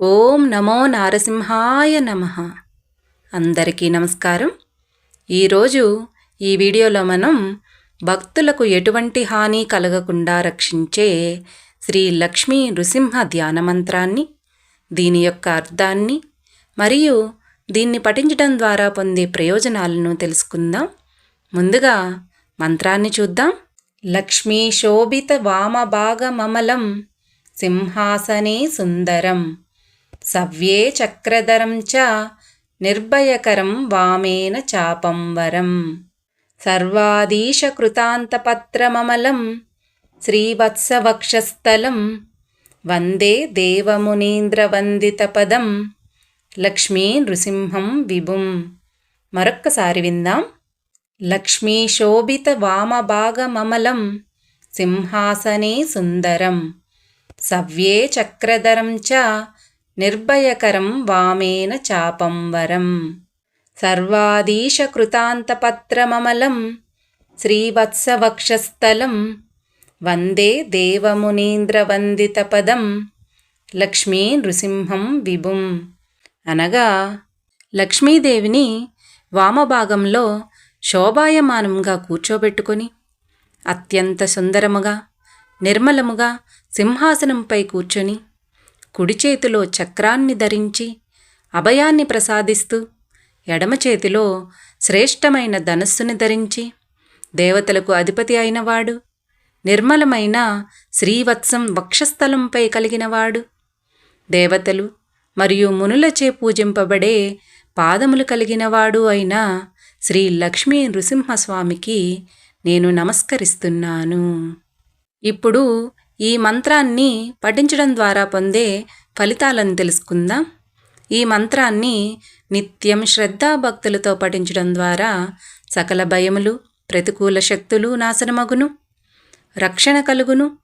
ఓం నమో నారసింహాయ నమ. అందరికీ నమస్కారం. ఈరోజు ఈ వీడియోలో మనం భక్తులకు ఎటువంటి హాని కలగకుండా రక్షించే శ్రీ లక్ష్మీ నృసింహ ధ్యాన మంత్రాన్ని దీని యొక్క అర్థాన్ని మరియు దీన్ని పఠించడం ద్వారా పొందే ప్రయోజనాలను తెలుసుకుందాం. ముందుగా మంత్రాన్ని చూద్దాం. లక్ష్మీ శోభిత వామభాగమమలం సింహాసనే సుందరం. సవ్యే చక్రధరం చ నిర్భయకరం వామేన చాపం వరం. సర్వాదీశకృతాంతపత్రమమలం శ్రీవత్సవక్షస్థలం వందే దేవమునీంద్రవందితపదం లక్ష్మీ నృసింహం విభుం. మరొక్కసారి విందాం. లక్ష్మీశోభిత వామభాగమమలం సింహాసనే సుందరం. సవ్యే చక్రధరం చ నిర్భయకరం వామేన చాపం వరం. సర్వాదీశకృతాంతపత్రమమలం. శ్రీవత్సవక్షస్థలం. వందే దేవమునీంద్రవందితపదం. లక్ష్మీ నృసింహం విభుం. అనగా లక్ష్మీదేవిని వామభాగంలో శోభాయమానంగా కూర్చోబెట్టుకొని అత్యంత సుందరముగా నిర్మలముగా సింహాసనంపై కూర్చొని కుడి చేతిలో చక్రాన్ని ధరించి అభయాన్ని ప్రసాదిస్తూ ఎడమ చేతిలో శ్రేష్టమైన ధనస్సుని ధరించి దేవతలకు అధిపతి అయినవాడు నిర్మలమైన శ్రీవత్సం వక్షస్థలంపై కలిగినవాడు. దేవతలు మరియు మునులచే పూజింపబడే పాదములు కలిగినవాడు అయిన శ్రీ లక్ష్మీ నృసింహస్వామికి నేను నమస్కరిస్తున్నాను. ఇప్పుడు ఈ మంత్రాన్ని పఠించడం ద్వారా పొందే ఫలితాలను తెలుసుకుందాం. ఈ మంత్రాన్ని నిత్యం శ్రద్ధాభక్తులతో పఠించడం ద్వారా సకల భయములు ప్రతికూల శక్తులు నాశనమగును. రక్షణ కలుగును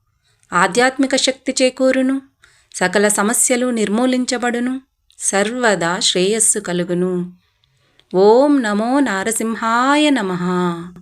ఆధ్యాత్మిక శక్తి చేకూరును సకల సమస్యలు నిర్మూలించబడును సర్వదా శ్రేయస్సు కలుగును. ఓం నమో నారసింహాయ నమః.